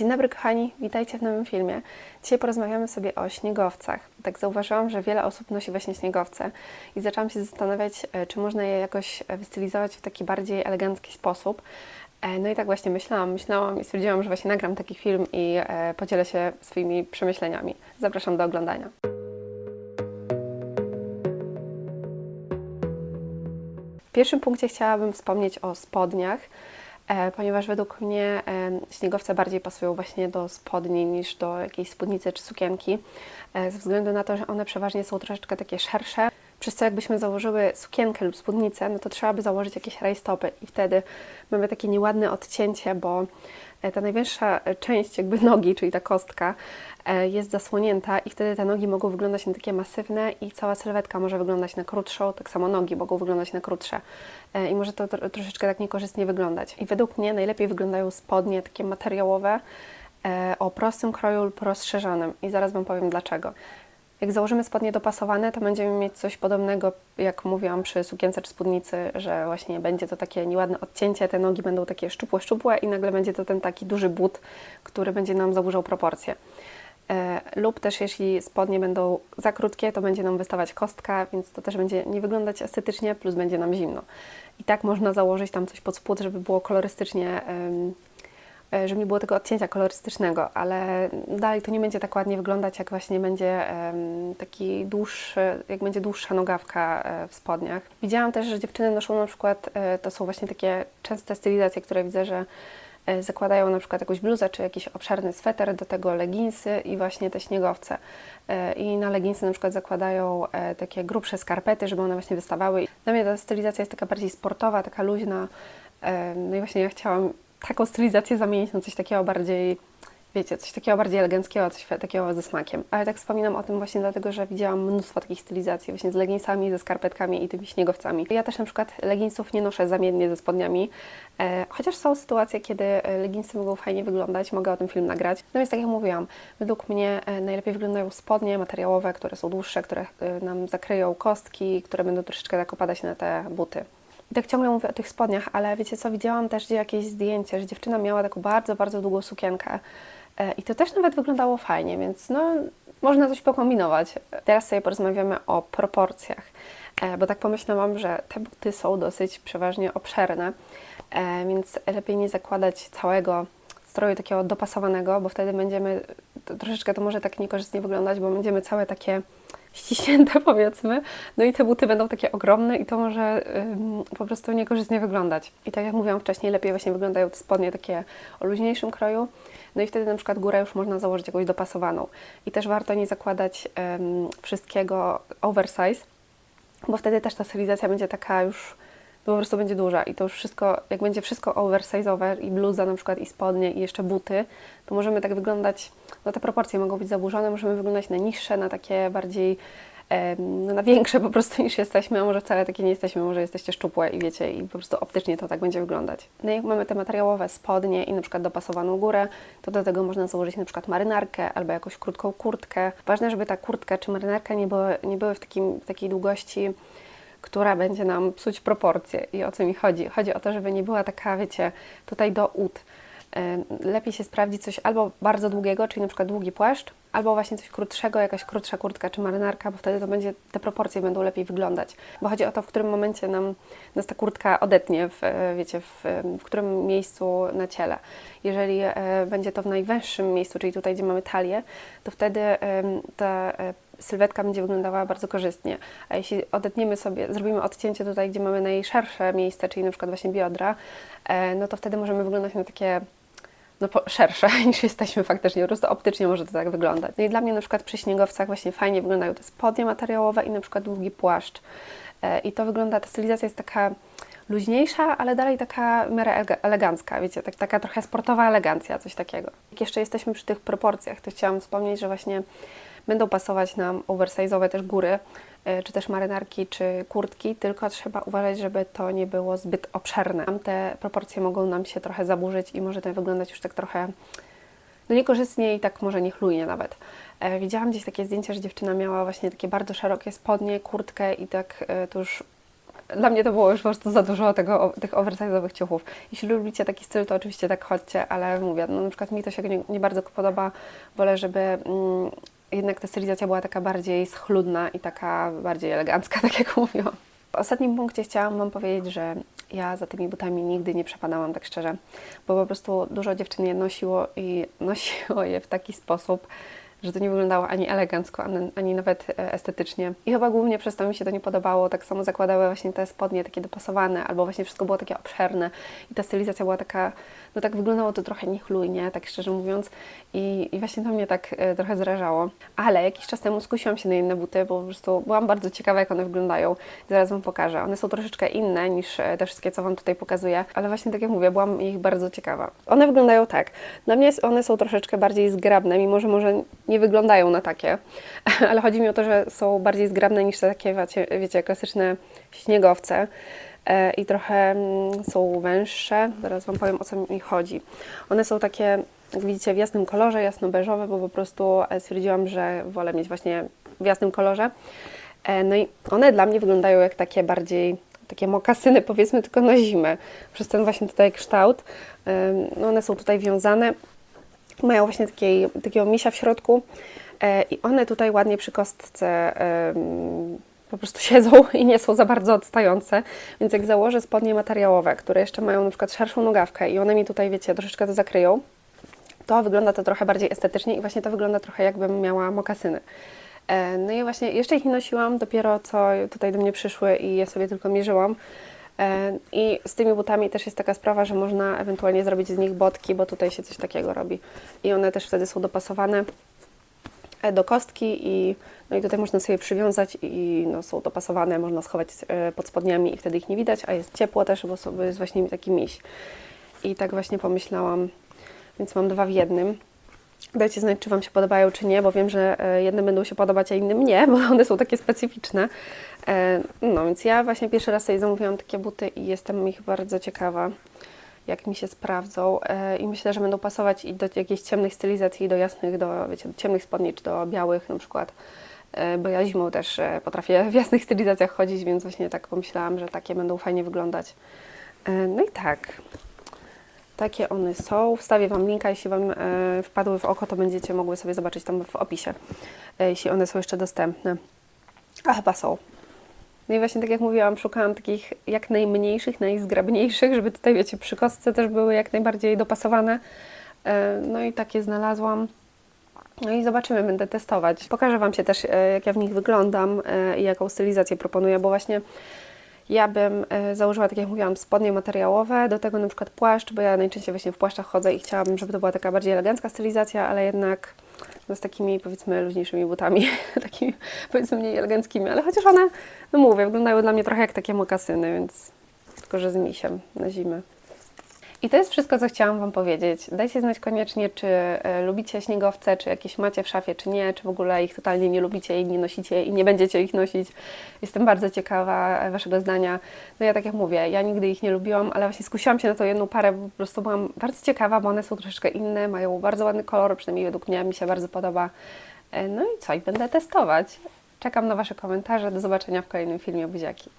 Dzień dobry kochani, witajcie w nowym filmie. Dzisiaj porozmawiamy sobie o śniegowcach. Tak zauważyłam, że wiele osób nosi właśnie śniegowce i zaczęłam się zastanawiać, e, czy można je jakoś e, wystylizować w taki bardziej elegancki sposób. E, No i tak właśnie myślałam, myślałam i stwierdziłam, że właśnie nagram taki film i podzielę się swoimi przemyśleniami. Zapraszam do oglądania. W pierwszym punkcie chciałabym wspomnieć o spodniach, ponieważ według mnie e, śniegowce bardziej pasują właśnie do spodni niż do jakiejś spódnicy czy sukienki, e, ze względu na to, że one przeważnie są troszeczkę takie szersze. Przez co jakbyśmy założyły sukienkę lub spódnicę, no to trzeba by założyć jakieś rajstopy i wtedy mamy takie nieładne odcięcie, bo e, ta najwyższa e, część jakby nogi, czyli ta kostka, e, jest zasłonięta i wtedy te nogi mogą wyglądać na takie masywne i cała sylwetka może wyglądać na krótszą, tak samo nogi mogą wyglądać na krótsze E, i może to tro- troszeczkę tak niekorzystnie wyglądać. I według mnie najlepiej wyglądają spodnie takie materiałowe e, o prostym kroju lub rozszerzonym i zaraz Wam powiem dlaczego. Jak założymy spodnie dopasowane, to będziemy mieć coś podobnego, jak mówiłam przy sukience czy spódnicy, że właśnie będzie to takie nieładne odcięcie, te nogi będą takie szczupłe, szczupłe i nagle będzie to ten taki duży but, który będzie nam zaburzał proporcje. E, lub też jeśli spodnie będą za krótkie, to będzie nam wystawać kostka, więc to też będzie nie wyglądać estetycznie, plus będzie nam zimno. I tak można założyć tam coś pod spód, żeby było kolorystycznie, żeby nie było tego odcięcia kolorystycznego, ale dalej to nie będzie tak ładnie wyglądać, jak właśnie będzie taki dłuższy, jak będzie dłuższa nogawka e, w spodniach. Widziałam też, że dziewczyny noszą na przykład, e, to są właśnie takie częste stylizacje, które widzę, że e, zakładają na przykład jakąś bluzę czy jakiś obszerny sweter, do tego leginsy i właśnie te śniegowce. E, I na leginsy na przykład zakładają e, takie grubsze skarpety, żeby one właśnie wystawały. Dla mnie ta stylizacja jest taka bardziej sportowa, taka luźna. E, No i właśnie ja chciałam taką stylizację zamienić na coś takiego bardziej, wiecie, coś takiego bardziej eleganckiego, coś takiego ze smakiem. Ale tak wspominam o tym właśnie dlatego, że widziałam mnóstwo takich stylizacji właśnie z leginsami, ze skarpetkami i tymi śniegowcami. Ja też na przykład leginsów nie noszę zamiennie ze spodniami, e, chociaż są sytuacje, kiedy e, leginsy mogą fajnie wyglądać, mogę o tym film nagrać. No tak jak mówiłam, według mnie e, najlepiej wyglądają spodnie materiałowe, które są dłuższe, które e, nam zakryją kostki, które będą troszeczkę tak opadać na te buty. Tak ciągle mówię o tych spodniach, ale wiecie co, widziałam też jakieś zdjęcie, że dziewczyna miała taką bardzo, bardzo długą sukienkę e, i to też nawet wyglądało fajnie, więc no można coś pokombinować. Teraz sobie porozmawiamy o proporcjach, e, bo tak pomyślałam, że te buty są dosyć przeważnie obszerne, e, więc lepiej nie zakładać całego stroju takiego dopasowanego, bo wtedy będziemy, to troszeczkę to może tak niekorzystnie wyglądać, bo będziemy całe takie ściśnięte powiedzmy, no i te buty będą takie ogromne i to może ym, po prostu niekorzystnie wyglądać. I tak jak mówiłam wcześniej, lepiej właśnie wyglądają te spodnie takie o luźniejszym kroju, no i wtedy na przykład górę już można założyć jakąś dopasowaną. I też warto nie zakładać ym, wszystkiego oversize, bo wtedy też ta stylizacja będzie taka już po prostu będzie duża i to już wszystko, jak będzie wszystko oversize'owe i bluza na przykład i spodnie i jeszcze buty, to możemy tak wyglądać, no te proporcje mogą być zaburzone, możemy wyglądać na niższe, na takie bardziej, no na większe po prostu niż jesteśmy, a może wcale takie nie jesteśmy, może jesteście szczupłe i wiecie, i po prostu optycznie to tak będzie wyglądać. No i jak mamy te materiałowe spodnie i na przykład dopasowaną górę, to do tego można założyć na przykład marynarkę albo jakąś krótką kurtkę. Ważne, żeby ta kurtka czy marynarka nie były, nie były w takim, w takiej długości, która będzie nam psuć proporcje. I o co mi chodzi? Chodzi o to, żeby nie była taka, wiecie, tutaj do ud. Em, Lepiej się sprawdzi coś albo bardzo długiego, czyli na przykład długi płaszcz, albo właśnie coś krótszego, jakaś krótsza kurtka czy marynarka, bo wtedy to będzie, te proporcje będą lepiej wyglądać. Bo chodzi o to, w którym momencie nam, nas ta kurtka odetnie, w, e, wiecie, w, w którym miejscu na ciele. Jeżeli e, będzie to w najwęższym miejscu, czyli tutaj, gdzie mamy talię, to wtedy ta e, sylwetka będzie wyglądała bardzo korzystnie. A jeśli odetniemy sobie, zrobimy odcięcie tutaj, gdzie mamy najszersze miejsce, czyli na przykład właśnie biodra, e, no to wtedy możemy wyglądać na takie no, szersze niż jesteśmy faktycznie, po prostu optycznie może to tak wyglądać. No i dla mnie na przykład przy śniegowcach właśnie fajnie wyglądają te spodnie materiałowe i na przykład długi płaszcz. E, I to wygląda, ta stylizacja jest taka luźniejsza, ale dalej taka w miarę ele- elegancka, wiecie, tak, taka trochę sportowa elegancja, coś takiego. Jak jeszcze jesteśmy przy tych proporcjach, to chciałam wspomnieć, że właśnie będą pasować nam oversize'owe też góry, e, czy też marynarki, czy kurtki, tylko trzeba uważać, żeby to nie było zbyt obszerne. Te proporcje mogą nam się trochę zaburzyć i może to wyglądać już tak trochę no niekorzystnie i tak może niechlujnie nawet. E, widziałam gdzieś takie zdjęcie, że dziewczyna miała właśnie takie bardzo szerokie spodnie, kurtkę i tak e, to już dla mnie to było już po prostu za dużo tego, tych oversize'owych ciuchów. Jeśli lubicie taki styl, to oczywiście tak chodźcie, ale mówię, no na przykład mi to się nie, nie bardzo podoba. Wolę, żeby mm, jednak ta stylizacja była taka bardziej schludna i taka bardziej elegancka, tak jak mówiłam. W ostatnim punkcie chciałam Wam powiedzieć, że ja za tymi butami nigdy nie przepadałam, tak szczerze, bo po prostu dużo dziewczyn je nosiło i nosiło je w taki sposób, że to nie wyglądało ani elegancko, ani, ani nawet e, estetycznie. I chyba głównie przez to mi się to nie podobało. Tak samo zakładały właśnie te spodnie takie dopasowane, albo właśnie wszystko było takie obszerne i ta stylizacja była taka, no tak wyglądało to trochę niechlujnie, tak szczerze mówiąc. I, i właśnie to mnie tak e, trochę zrażało. Ale jakiś czas temu skusiłam się na inne buty, bo po prostu byłam bardzo ciekawa, jak one wyglądają. Zaraz Wam pokażę. One są troszeczkę inne niż e, te wszystkie, co Wam tutaj pokazuję, ale właśnie tak jak mówię, byłam ich bardzo ciekawa. One wyglądają tak. Dla mnie one są troszeczkę bardziej zgrabne, mimo że może nie wyglądają na takie, ale chodzi mi o to, że są bardziej zgrabne niż te takie, wiecie, klasyczne śniegowce e, i trochę mm, są węższe. Zaraz Wam powiem, o co mi chodzi. One są takie, jak widzicie, w jasnym kolorze, jasno-beżowe, bo po prostu e, stwierdziłam, że wolę mieć właśnie w jasnym kolorze. E, No i one dla mnie wyglądają jak takie bardziej takie mokasyny, powiedzmy, tylko na zimę. Przez ten właśnie tutaj kształt. No one są tutaj wiązane. Mają właśnie takiej, takiego misia w środku e, i one tutaj ładnie przy kostce po prostu siedzą i nie są za bardzo odstające. Więc jak założę spodnie materiałowe, które jeszcze mają na przykład szerszą nogawkę i one mi tutaj, wiecie, troszeczkę to zakryją, to wygląda to trochę bardziej estetycznie i właśnie to wygląda trochę jakbym miała mokasyny. E, No i właśnie jeszcze ich nie nosiłam, dopiero co tutaj do mnie przyszły i je sobie tylko mierzyłam. E, I z tymi butami też jest taka sprawa, że można ewentualnie zrobić z nich botki, bo tutaj się coś takiego robi. I one też wtedy są dopasowane e, do kostki i, no i tutaj można sobie przywiązać i no, są dopasowane, można schować e, pod spodniami i wtedy ich nie widać, a jest ciepło też, bo sobie jest właśnie taki miś. I tak właśnie pomyślałam, więc mam dwa w jednym. Dajcie znać, czy Wam się podobają, czy nie, bo wiem, że jedne będą się podobać, a innym nie, bo one są takie specyficzne. E, No więc ja właśnie pierwszy raz sobie zamówiłam takie buty i jestem ich bardzo ciekawa, jak mi się sprawdzą. E, I myślę, że będą pasować i do jakiejś ciemnych stylizacji, i do jasnych, do, wiecie, do ciemnych spodni, czy do białych na przykład. E, Bo ja zimą też potrafię w jasnych stylizacjach chodzić, więc właśnie tak pomyślałam, że takie będą fajnie wyglądać. No i tak. Takie one są. Wstawię Wam linka, jeśli Wam wpadły w oko, to będziecie mogły sobie zobaczyć tam w opisie, jeśli one są jeszcze dostępne. A chyba są. No i właśnie tak jak mówiłam, szukałam takich jak najmniejszych, najzgrabniejszych, żeby tutaj, wiecie, przy kostce też były jak najbardziej dopasowane. E, No i takie znalazłam. No i zobaczymy, będę testować. Pokażę Wam się też, e, jak ja w nich wyglądam e, i jaką stylizację proponuję, bo właśnie ja bym e, założyła, tak jak mówiłam, spodnie materiałowe, do tego na przykład płaszcz, bo ja najczęściej właśnie w płaszczach chodzę i chciałabym, żeby to była taka bardziej elegancka stylizacja, ale jednak no, z takimi powiedzmy luźniejszymi butami, takimi powiedzmy mniej eleganckimi, ale chociaż one, no mówię, wyglądają dla mnie trochę jak takie mokasyny, więc tylko, że z misiem na zimę. I to jest wszystko, co chciałam Wam powiedzieć. Dajcie znać koniecznie, czy e, lubicie śniegowce, czy jakieś macie w szafie, czy nie, czy w ogóle ich totalnie nie lubicie i nie nosicie i nie będziecie ich nosić. Jestem bardzo ciekawa e, Waszego zdania. No ja tak jak mówię, ja nigdy ich nie lubiłam, ale właśnie skusiłam się na tą jedną parę, bo po prostu byłam bardzo ciekawa, bo one są troszeczkę inne, mają bardzo ładny kolor, przynajmniej według mnie mi się bardzo podoba. E, No i co, i będę testować. Czekam na Wasze komentarze. Do zobaczenia w kolejnym filmie Buziaki.